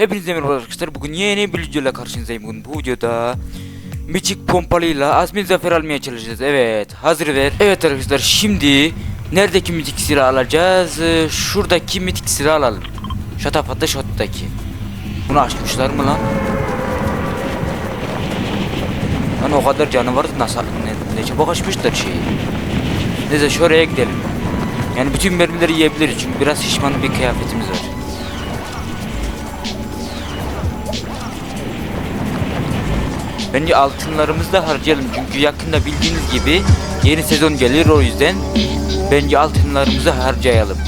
Hepinize merhaba arkadaşlar. Bugün yeni bir videoyla karşınızdayım. Bugün bu videoda Miçik pompalıyla Azmin zafer almaya çalışacağız. Evet, hazır ver. Evet arkadaşlar, şimdi neredeki mitik silah alacağız? Ee, Şuradaki mitik silah alalım. Şatafat'ta shot'taki. Bunu açmışlar mı lan? Lan o kadar canı vardı nasıl ne, ne çabuk açmışlar şeyi. Neyse şuraya gidelim. Yani bütün mermileri yiyebiliriz çünkü biraz şişman bir kıyafetimiz var. Bence altınlarımızı da harcayalım çünkü yakında bildiğiniz gibi yeni sezon gelir o yüzden bence altınlarımızı harcayalım.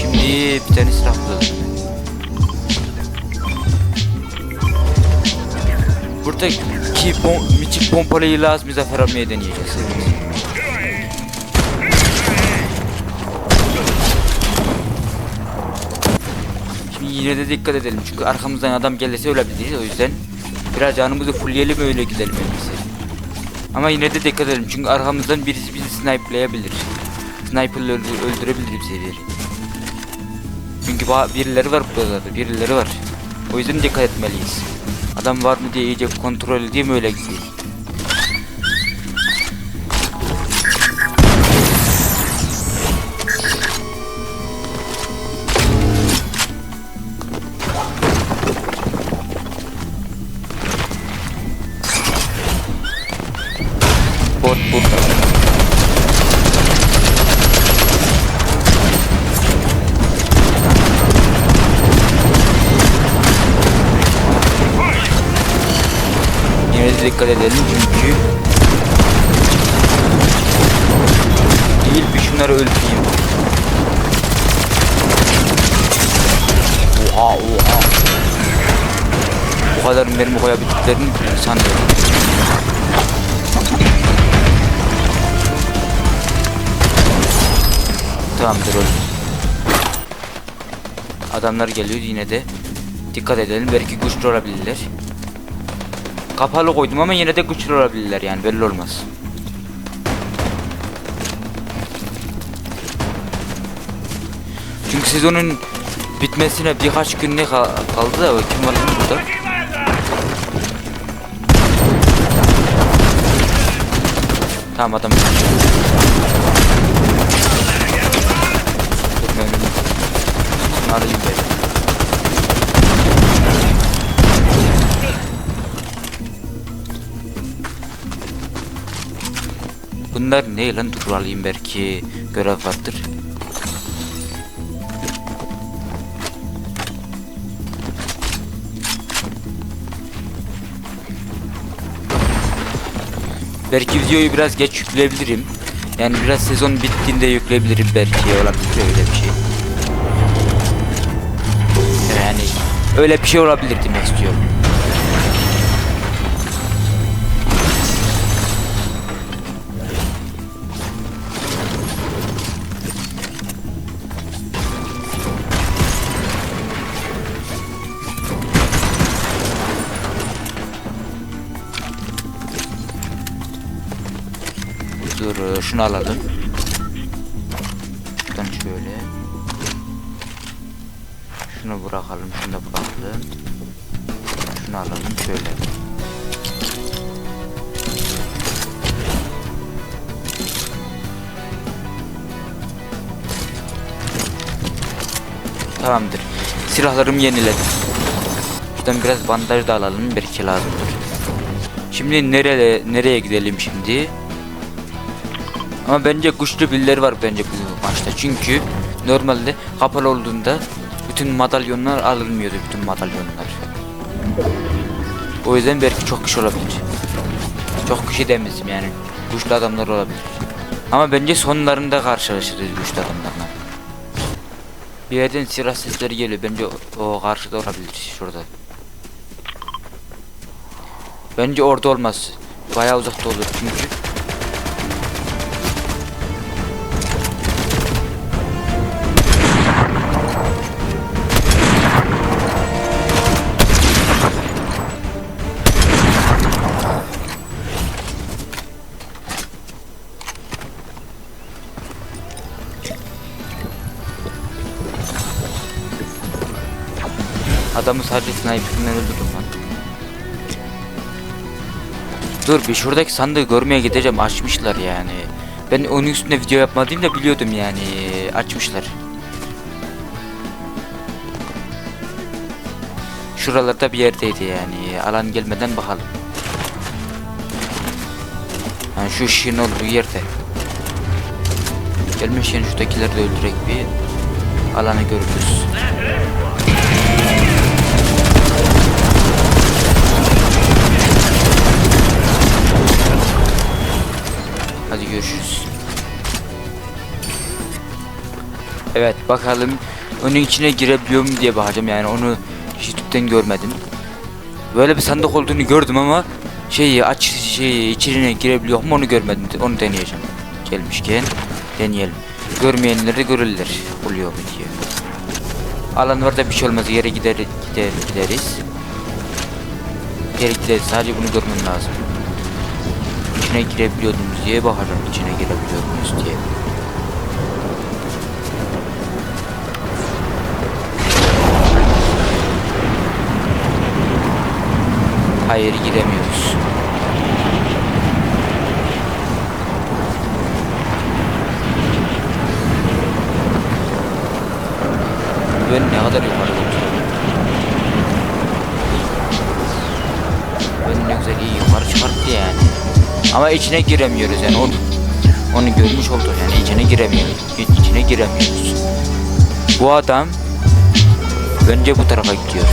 Şimdi bir tane silah bulalım. Buradaki bom miçik pompalıyı lazım zafer almaya deneyeceğiz. Şimdi yine de dikkat edelim çünkü arkamızdan adam gelirse ölebiliriz o yüzden biraz canımızı fullleyelim öyle gidelim en. Ama yine de dikkat edelim çünkü arkamızdan birisi bizi snipelayabilir. Sniper'la öldü- öldürebilir bizleri. Çünkü birileri var burada birileri var. O yüzden dikkat etmeliyiz. Adam var mı diye iyice kontrol edeyim öyle gideyim. Dikkat edelim çünkü Değil bir şunları öldüreyim. Oha oha. Bu kadar mermi koyabildiklerini sanmıyorum. Tamamdır öyle. Adamlar geliyor yine de. Dikkat edelim belki güçlü olabilirler. Kapalı koydum ama yine de güçlü olabilirler yani belli olmaz. Çünkü sezonun bitmesine birkaç gün ne kal- kaldı da kim var burada? Tamam adam. Dur, ben Bunlar ne lan belki görev vardır. Belki videoyu biraz geç yükleyebilirim. Yani biraz sezon bittiğinde yükleyebilirim belki olabilir öyle bir şey. Yani öyle bir şey olabilir demek istiyorum. Dur e, şunu alalım. Şuradan şöyle. Şunu bırakalım, şunu da bırakalım. Şunu alalım şöyle. Tamamdır. Silahlarımı yeniledim. Şuradan biraz bandaj da alalım belki lazımdır. Şimdi nereye nereye gidelim şimdi? Ama bence güçlü birileri var bence bu maçta. Çünkü normalde kapalı olduğunda bütün madalyonlar alınmıyordu bütün madalyonlar. O yüzden belki çok kişi olabilir. Çok kişi demezim yani. Güçlü adamlar olabilir. Ama bence sonlarında karşılaşırız güçlü adamlarla. Bir yerden silah sesleri geliyor. Bence o, o karşıda olabilir şurada. Bence orada olmaz. Bayağı uzakta olur çünkü. Adamı sadece sniper'ından öldürdüm lan. Dur bir şuradaki sandığı görmeye gideceğim açmışlar yani. Ben onun üstünde video yapmadığım da biliyordum yani açmışlar. Şuralarda bir yerdeydi yani alan gelmeden bakalım. Ha, şu ışığın olduğu yerde. Gelmişken şuradakileri de öldürek bir alanı görürüz. Hadi görüşürüz. Evet bakalım onun içine girebiliyor mu diye bakacağım yani onu YouTube'den görmedim. Böyle bir sandık olduğunu gördüm ama şeyi aç şey içine girebiliyor mu onu görmedim. Onu deneyeceğim. Gelmişken deneyelim. Görmeyenler de görürler oluyor mu diye. Alan var da bir şey olmaz yere gider, gider gideriz. Yere gideriz sadece bunu görmem lazım. İçine girebiliyordunuz diye bakacağım içine girebiliyor muyuz diye. Hayır giremiyoruz. Ben ne kadar yukarı götürüyorum. Ben ne güzel iyi yukarı çıkarttı yani. Ama içine giremiyoruz yani onu, onu görmüş olduk yani içine giremiyoruz. İçine giremiyoruz. Bu adam önce bu tarafa gidiyor.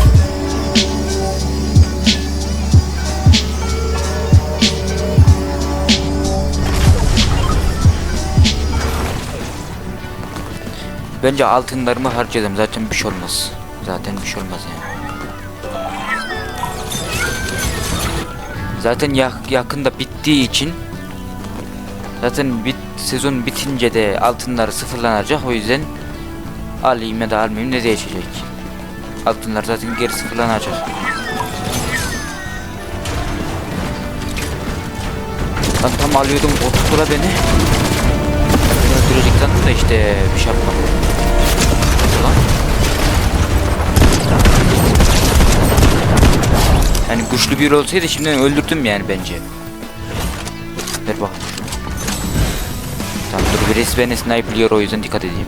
Bence altınlarımı harcadım zaten bir şey olmaz. Zaten bir şey olmaz yani. Zaten yak- yakında bittiği için zaten bit sezon bitince de altınlar sıfırlanacak o yüzden alayım ya da almayayım ne değişecek. Altınlar zaten geri sıfırlanacak. Ben tam alıyordum beni. Beni öldürecek sandım da işte bir şey yapmadım. Lan. Yani güçlü biri olsaydı şimdiden öldürdüm yani bence. Ver bak. Tamam dur birisi beni sniperliyor o yüzden dikkat edeyim.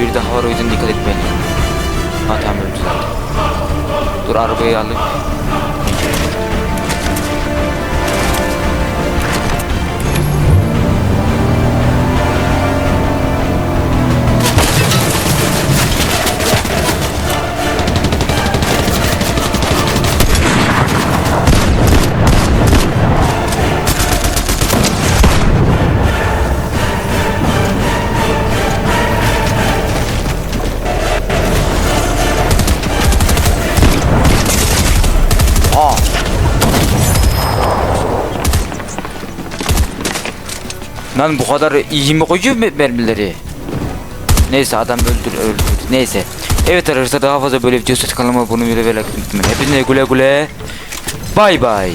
Bir daha var o yüzden dikkat etmeliyim. Ha tamam öldü zaten. Dur arabayı alıp Lan bu kadar iyi mi koyuyor mermileri? Neyse adam öldür öldür. Neyse. Evet arkadaşlar daha fazla böyle video kanalıma abone olmayı ve like unutmayın. Hepinize güle güle. Bay bay.